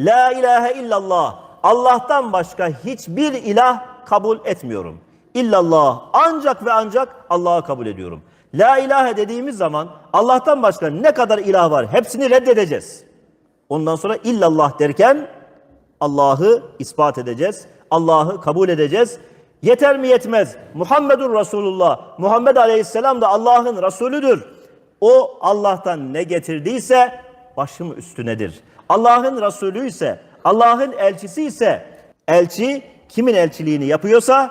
La ilahe illallah. Allah'tan başka hiçbir ilah kabul etmiyorum. İllallah ancak ve ancak Allah'ı kabul ediyorum. La ilahe dediğimiz zaman Allah'tan başka ne kadar ilah var hepsini reddedeceğiz. Ondan sonra illallah derken Allah'ı ispat edeceğiz. Allah'ı kabul edeceğiz. Yeter mi yetmez? Muhammedun Resulullah. Muhammed Aleyhisselam da Allah'ın Resulüdür. O Allah'tan ne getirdiyse başım üstünedir. Allah'ın Resulü ise, Allah'ın elçisi ise, elçi kimin elçiliğini yapıyorsa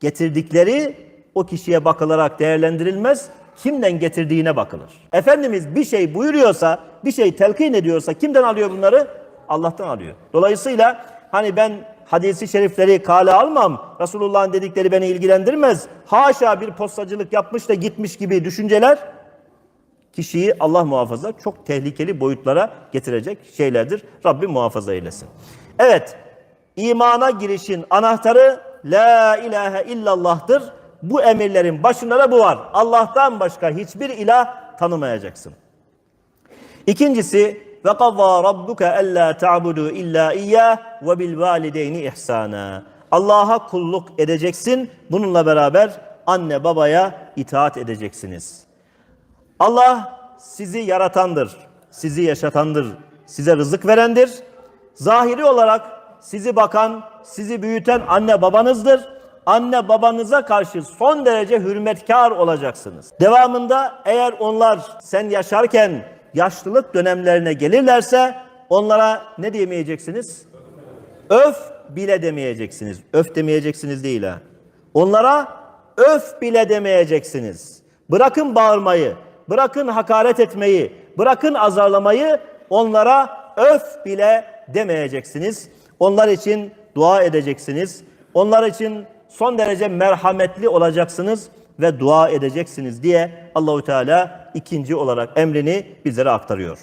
getirdikleri o kişiye bakılarak değerlendirilmez, kimden getirdiğine bakılır. Efendimiz bir şey buyuruyorsa, bir şey telkin ediyorsa kimden alıyor bunları? Allah'tan alıyor. Dolayısıyla hani ben hadisi şerifleri kale almam, Resulullah'ın dedikleri beni ilgilendirmez, haşa bir postacılık yapmış da gitmiş gibi düşünceler kişiyi Allah muhafaza çok tehlikeli boyutlara getirecek şeylerdir. Rabbim muhafaza eylesin. Evet, imana girişin anahtarı La ilahe illallah'tır. Bu emirlerin başında da bu var. Allah'tan başka hiçbir ilah tanımayacaksın. İkincisi ve qadâ rabbuke ellâ ta'budu illâ iyyâh ve bil ihsâna. Allah'a kulluk edeceksin. Bununla beraber anne babaya itaat edeceksiniz. Allah sizi yaratandır, sizi yaşatandır, size rızık verendir. Zahiri olarak sizi bakan, sizi büyüten anne babanızdır. Anne babanıza karşı son derece hürmetkar olacaksınız. Devamında eğer onlar sen yaşarken yaşlılık dönemlerine gelirlerse onlara ne diyemeyeceksiniz? Öf bile demeyeceksiniz. Öf demeyeceksiniz değil ha. Onlara öf bile demeyeceksiniz. Bırakın bağırmayı, bırakın hakaret etmeyi, bırakın azarlamayı onlara öf bile demeyeceksiniz. Onlar için dua edeceksiniz. Onlar için son derece merhametli olacaksınız ve dua edeceksiniz diye Allahü Teala ikinci olarak emrini bizlere aktarıyor.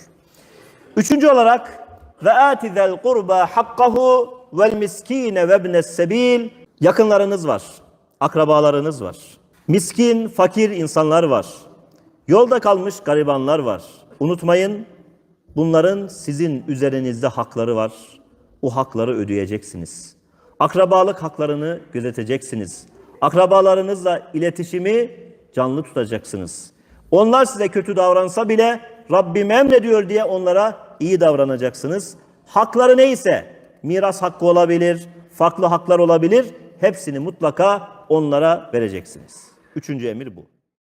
Üçüncü olarak ve atizel kurba hakkahu vel miskine ve ibnes sebil yakınlarınız var. Akrabalarınız var. Miskin, fakir insanlar var. Yolda kalmış garibanlar var. Unutmayın bunların sizin üzerinizde hakları var. O hakları ödeyeceksiniz. Akrabalık haklarını gözeteceksiniz. Akrabalarınızla iletişimi canlı tutacaksınız. Onlar size kötü davransa bile Rabbim emrediyor diye onlara iyi davranacaksınız. Hakları neyse miras hakkı olabilir, farklı haklar olabilir. Hepsini mutlaka onlara vereceksiniz. Üçüncü emir bu.